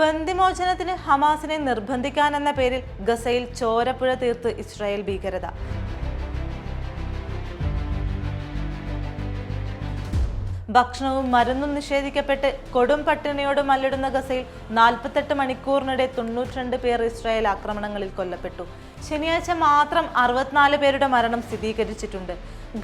ബന്ദിമോചനത്തിന് ഹമാസിനെ നിർബന്ധിക്കാനെന്ന പേരിൽ ഗസയിൽ ചോരപ്പുഴ തീർത്ത് ഇസ്രായേൽ ഭീകരത. ഭക്ഷണവും മരുന്നും നിഷേധിക്കപ്പെട്ട് കൊടും പട്ടിണിയോട് മല്ലിടുന്ന ഗസയിൽ നാൽപ്പത്തെട്ട് മണിക്കൂറിനിടെ തൊണ്ണൂറ്റിരണ്ട് പേർ ഇസ്രായേൽ ആക്രമണങ്ങളിൽ കൊല്ലപ്പെട്ടു. ശനിയാഴ്ച മാത്രം അറുപത്തിനാല് പേരുടെ മരണം സ്ഥിരീകരിച്ചിട്ടുണ്ട്.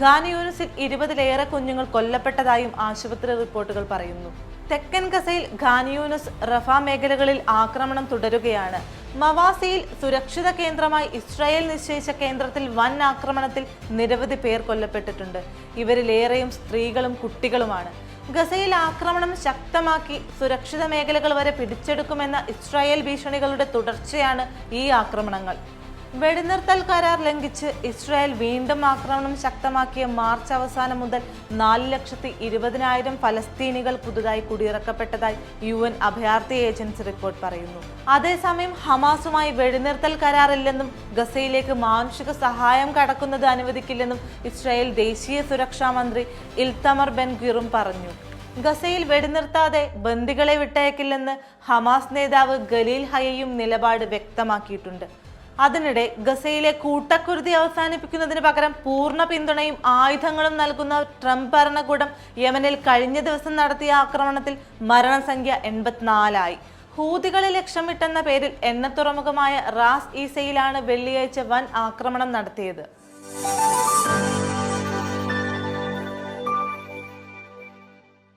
ഖാൻ യൂണിസിൽ ഇരുപതിലേറെ കുഞ്ഞുങ്ങൾ കൊല്ലപ്പെട്ടതായും ആശുപത്രി റിപ്പോർട്ടുകൾ പറയുന്നു. തെക്കൻ ഗസയിൽ ഖാനിയൂനസ് യൂനിസ് റഫ മേഖലകളിൽ ആക്രമണം തുടരുകയാണ്. മവാസിയിൽ സുരക്ഷിത കേന്ദ്രമായി ഇസ്രായേൽ നിശ്ചയിച്ച കേന്ദ്രത്തിൽ വൻ ആക്രമണത്തിൽ നിരവധി പേർ കൊല്ലപ്പെട്ടിട്ടുണ്ട്. ഇവരിലേറെയും സ്ത്രീകളും കുട്ടികളുമാണ്. ഗസയിൽ ആക്രമണം ശക്തമാക്കി സുരക്ഷിത മേഖലകൾ വരെ പിടിച്ചെടുക്കുമെന്ന ഇസ്രായേൽ ഭീഷണികളുടെ തുടർച്ചയാണ് ഈ ആക്രമണങ്ങൾ. വെടിനിർത്തൽ കരാർ ലംഘിച്ച് ഇസ്രായേൽ വീണ്ടും ആക്രമണം ശക്തമാക്കിയ മാർച്ച് അവസാനം മുതൽ നാല് ലക്ഷത്തി ഇരുപതിനായിരം ഫലസ്തീനികൾ പുതുതായി കുടിയിറക്കപ്പെട്ടതായി യു എൻ അഭയാർത്ഥി ഏജൻസി റിപ്പോർട്ട് പറയുന്നു. അതേസമയം ഹമാസുമായി വെടിനിർത്തൽ കരാറില്ലെന്നും ഗസയിലേക്ക് മാനുഷിക സഹായം കടക്കുന്നത് അനുവദിക്കില്ലെന്നും ഇസ്രായേൽ ദേശീയ സുരക്ഷാ മന്ത്രി ഇൽത്തമർ ബെൻ ഗിറും പറഞ്ഞു. ഗസയിൽ വെടിനിർത്താതെ ബന്ദികളെ വിട്ടയക്കില്ലെന്ന് ഹമാസ് നേതാവ് ഗലീൽ ഹയയും നിലപാട് വ്യക്തമാക്കിയിട്ടുണ്ട്. അതിനിടെ ഗസയിലെ കൂട്ടക്കുരുതി അവസാനിപ്പിക്കുന്നതിന് പകരം പൂർണ പിന്തുണയും ആയുധങ്ങളും നൽകുന്ന ട്രംപ് ഭരണകൂടം യമനിൽ കഴിഞ്ഞ ദിവസം നടത്തിയ ആക്രമണത്തിൽ മരണസംഖ്യ എൺപത്തിനാലായി. ഹൂതികളെ ലക്ഷ്യമിട്ടെന്ന പേരിൽ എണ്ണ തുറമുഖമായ റാസ് ഈസയിലാണ് വെള്ളിയാഴ്ച വൻ ആക്രമണം നടത്തിയത്.